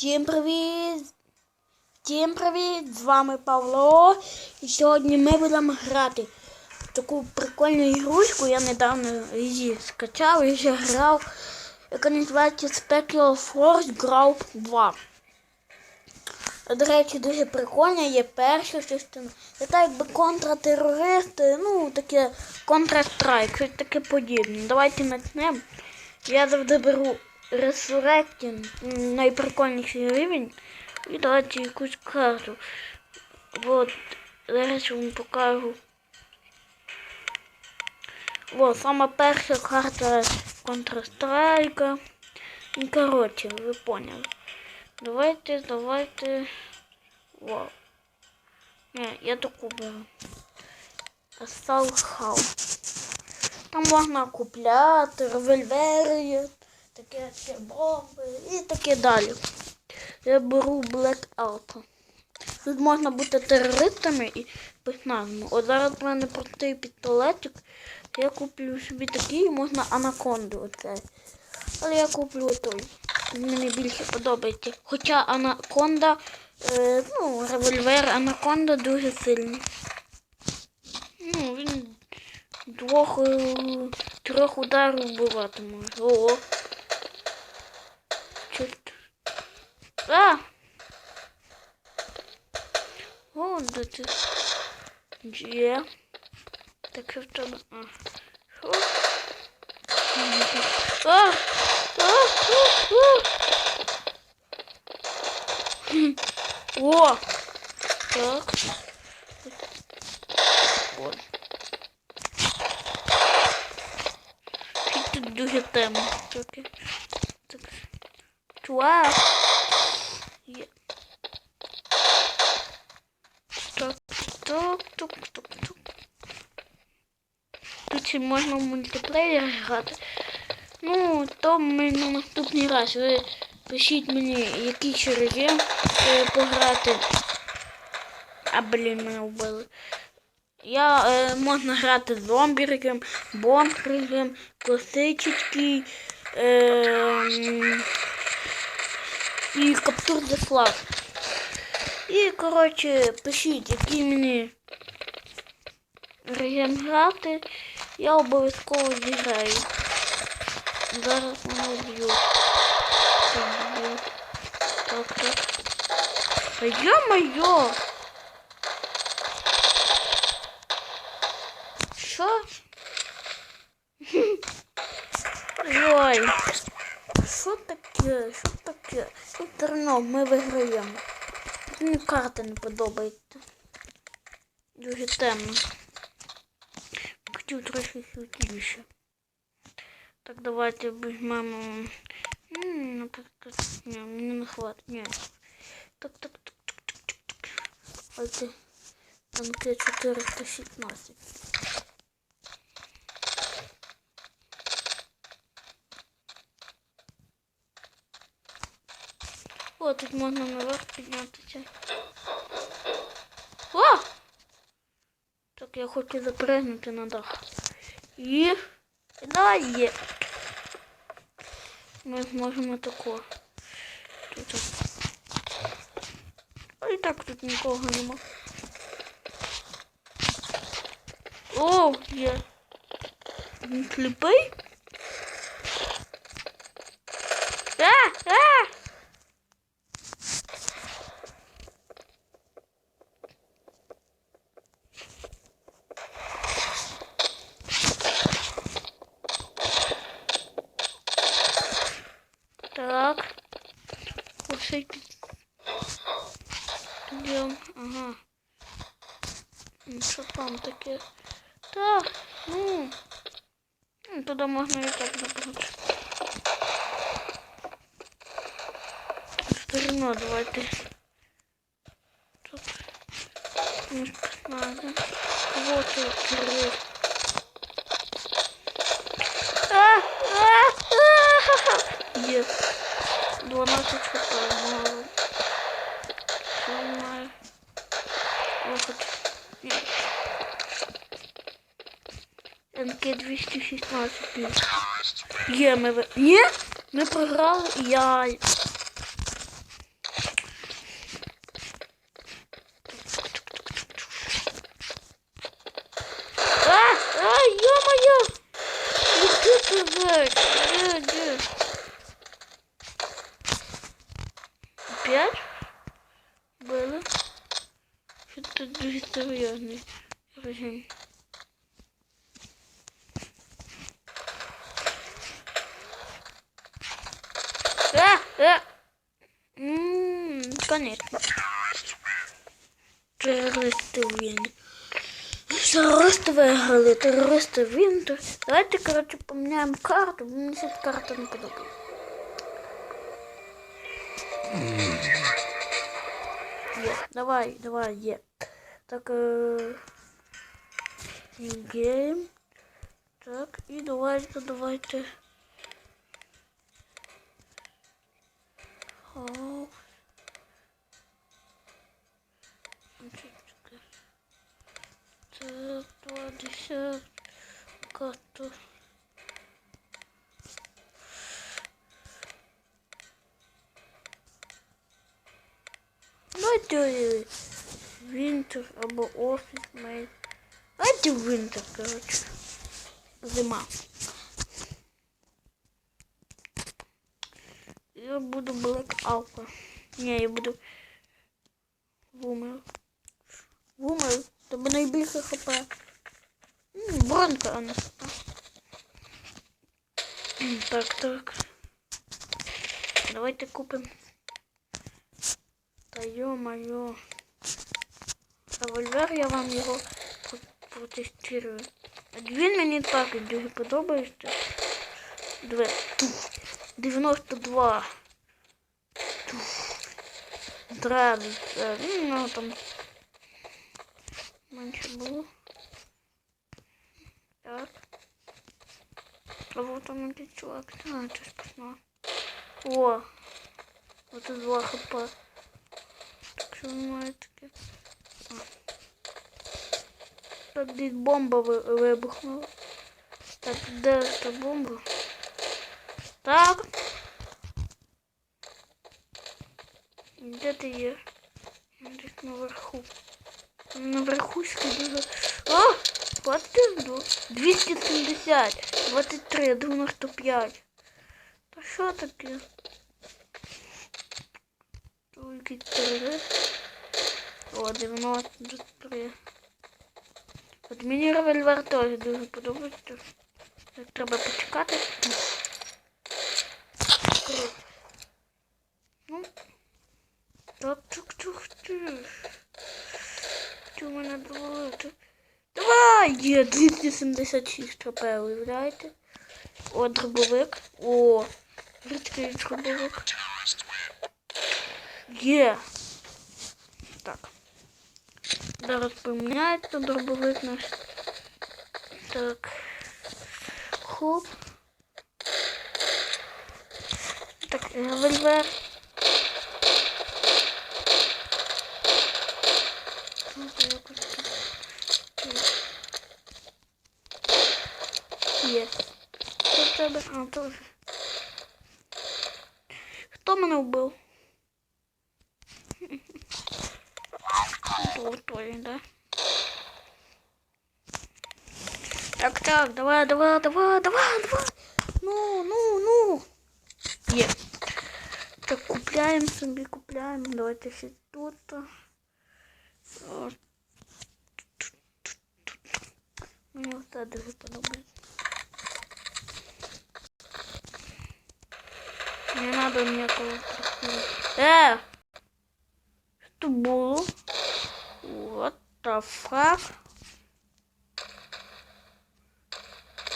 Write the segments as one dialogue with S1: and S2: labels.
S1: Всім привіт! Всім привіт! З вами Павло. І сьогодні ми будемо грати в таку прикольну ігрушку. Я недавно її скачав і вже грав, яка називається Specular Force Group 2. До речі, дуже прикольна, є перша частина. Це так якби контртерористи, ну таке Counter-Strike, щось таке подібне. Давайте почнемо. Я завжди беру Resurrecting, найприкольніший рівень. І давайте якусь карту. Вот, зараз я вам покажу. Вот, сама перша карта Counter-Strike. Ну, коротше, ви поняли. Давайте, давайте. Вау. Не, я таку беру. House. Там можна купляти, револьвери, таке, таке бомби і таке далі. Я беру Black Alpha. Тут можна бути терористами і спецназами. От зараз в мене простий пістолетик. Я куплю собі такий, можна анаконду оцей. Але я куплю той. Мені більше подобається. Хоча анаконда, е, ну, револьвер анаконда дуже сильний. Ну, він двох е, трьох ударів вбивати може. Ого. А! О, де ти? Є. Так що в тебе. А. Що? А! А! А! А! Хм. О! Так. От. Тут тут дуже темно. Трохи. Так. Чувак. Ще можна в мультиплеєр грати. Ну, то ми на наступний раз. Ви пишіть мені, ще режим е, пограти. А, блін, мене вбили. Я е, можна грати з зомбі режим, бомб класичний е, і каптур the флаг. І, коротше, пишіть, який мені режим грати, я обов'язково зіграю. Зараз мене вб'ють. Так. Так. Та йо-моє! Що? Ой. Що таке? Що таке? Інтернет, ми виграємо. Мені карта не подобається. Дуже темно. Хотів трохи світліше. Так, давайте візьмемо. М, Наприклад, ні, мені не хватить. Ні. Так, так, так, так, так, так, так. Давайте. МК 416. О, тут можна наверх піднятися. О! Так, я хочу запригнути на дах. І... Є. Ми зможемо тако. Тут. А і так тут нікого нема. О, є. Він сліпий? Ось Идем. Ага. Ну, Що там таке? Так, ну. Ну, Туди можна і так забрати. Старина, давайте. Тут. Ну, надо. Вот это. А! А! А! Bu onlar çok çok alalım. Bunlar vakit büyük. Een kind wist dus iets maar ze büyük. Ja, maar we... Ja? Мы порал, я... А, а, ё-моё! Не тут дуже серйозний режим. А, а. Ммм, конечно. Терористи він. Терористи виграли, терористи він. Давайте, коротше, поміняємо карту, бо мені ця карта не подобається. Є, давай, давай, є. Так, е... Гейм. Так, і давайте, давайте. О. Так, два десят. Карту. Давайте Вінтер або офіс мейт. Давайте Вінтер, коротше. Зима. Я буду Black Alpha. Не, я буду Вумер. Вумер, тебе найбільше хп. М, Бронка, а не хп. М, Так, так. Давайте купим. Та ё-моё. Револьвер я вам його про- протестирую. Він мені так дуже подобається. Две. Тух. 92. Тух. Нравится. Ну, там менше було. Так. А вот там этот чувак. А, это спасна. О! Вот тут два хп. Так що немає таке. А. Так десь бомба вибухнула. Так, де та бомба? Так. Де ти є? Десь наверху. Наверху дуже. О! Хватить до 270, 23, 95. Та що таке? Тільки 3. О, 93. От мені револьвер теж дуже подобається. Так, Треба почекати. Круто. Ну. Так, чук чук чук Що в мене доволити? Давай! Є 276 хп, уявляєте? О, дробовик. О, рідкий дробовик. Є. Так. Зараз поміняється дробовик наш. Так. Хоп. Так, револьвер. Ну, то якось так. Є. Що в тебе? А, теж. Хто мене вбив? Золотой, да? Так, так, давай, давай, давай, давай, давай. Ну, ну, ну. Є. Так, купляємо собі, купляємо. Давайте ще тут. О, Мені оце дуже подобається. Не надо ніякого трохи. Е! Що було? Fuck?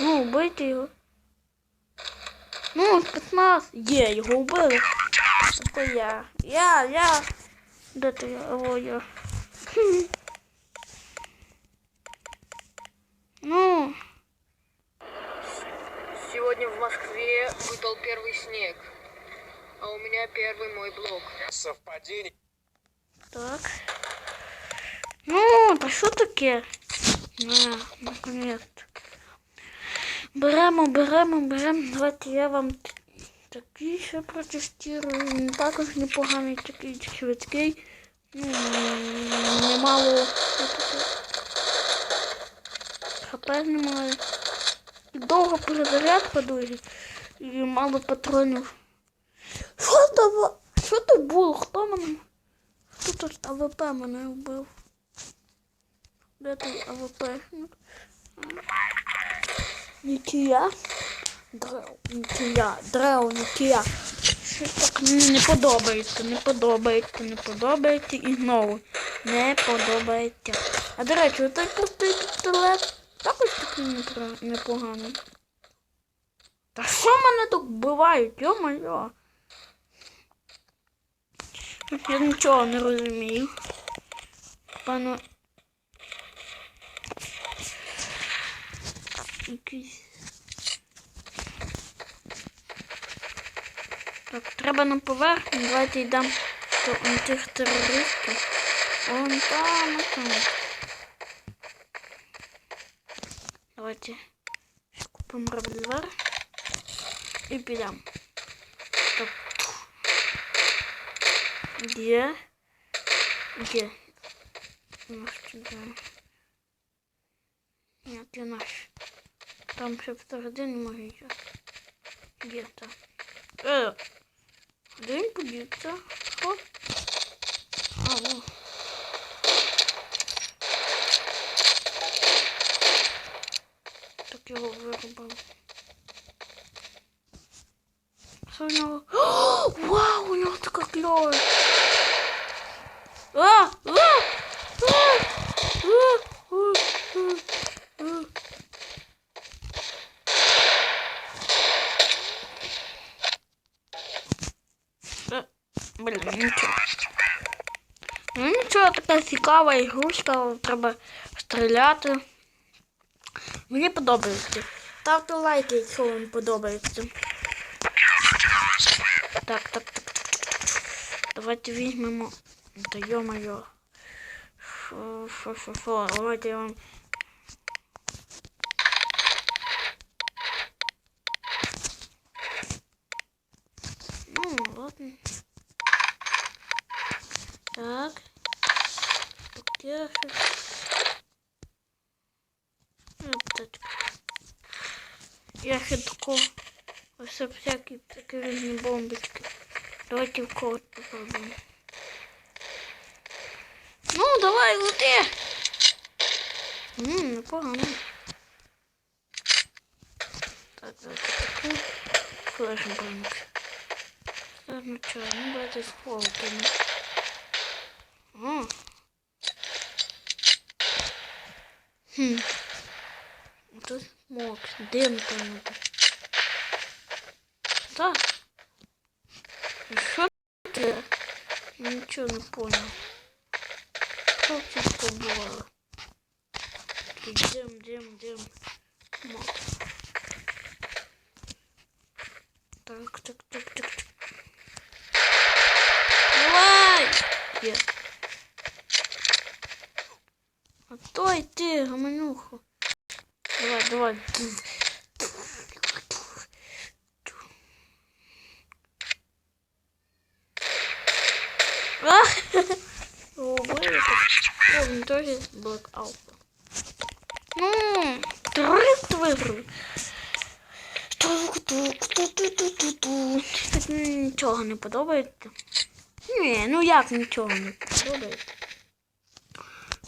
S1: Ну, убийте його. Ну, спецназ. Є, його вбили. Це я. Я, я. Де ти я? О, я. Хм. Ну,
S2: Сегодня в Москве выпал первый снег, а у меня первый мой блок.
S3: Совпадение.
S1: так. Ну, та що таке? На, наконец. Беремо, беремо, беремо. Давайте я вам такий ще протестирую. Також непоганий, такий швидкий. Ну, немало. ХП немає. Довго перезарядка дуже. І мало патронів. Що там? Що тут було? Хто мене? Хто тут АВП мене вбив? Де той АВП? Нічия? Древ, нічия, древ, нічия. Щось так мені не подобається, не подобається, не подобається і знову не подобається. А до речі, отой пустий пістолет також такий непоганий. Та що мене тут вбивають, йо-моє? Я нічого не розумію. Пану. Якийсь. Так, треба на поверхню. Давайте йдемо до он тих терористів. Вон там, вон там. Давайте ще купимо револьвер і підемо. Так. Где? Где? Наш туда. Нет, я наш. Там ще всередині може йти. Где там? Е, де він подівся? Що? А, о. Так його вирубали. Що у нього? О, вау, у нього така кльова. А! А! А! А! А! А! А! Блін, нічого. Ну нічого, така цікава ігрушка, треба стріляти. Мені подобається. Ставте лайки, якщо вам подобається. Так, так, так. Давайте візьмемо. Що, що, що, давайте я вам. Так. Таке щось. Аптечка. Я ще таку. Ось всякі такі різні бомбочки. Давайте в когось попробуємо. Ну, давай, лети. Ммм, непогано. Так, давайте таку. Флешбанк. Це означає, ну давайте з холодами. О. Хм. Тут смок, дим там. Що це? Я Нічого не понял. Що це побувало? Дим, дим, дим. Мок. Так, так, так, так, так. Давай! Є. А то йти, гаманюху. Давай, давай. А! О, вылетел. О, он тоже блэкаут. Ну, турист виграв. Тук-тук-ту-ту-ту-ту-ту. Тут нічого не подобається. Ні, ну як нічого не подобається.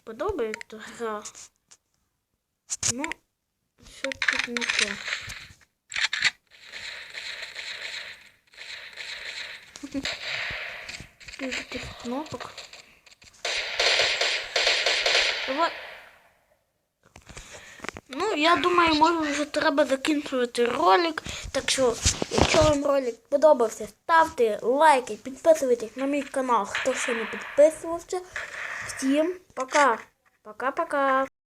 S1: Подобається гра. Ну, що тут не те. Скільки тих кнопок. Давай. Ну, я думаю, може вже треба закінчувати ролик. Так що, якщо вам ролик подобався, ставте лайки, підписуйтесь на мій канал, хто ще не підписувався. Всім пока. Пока-пока.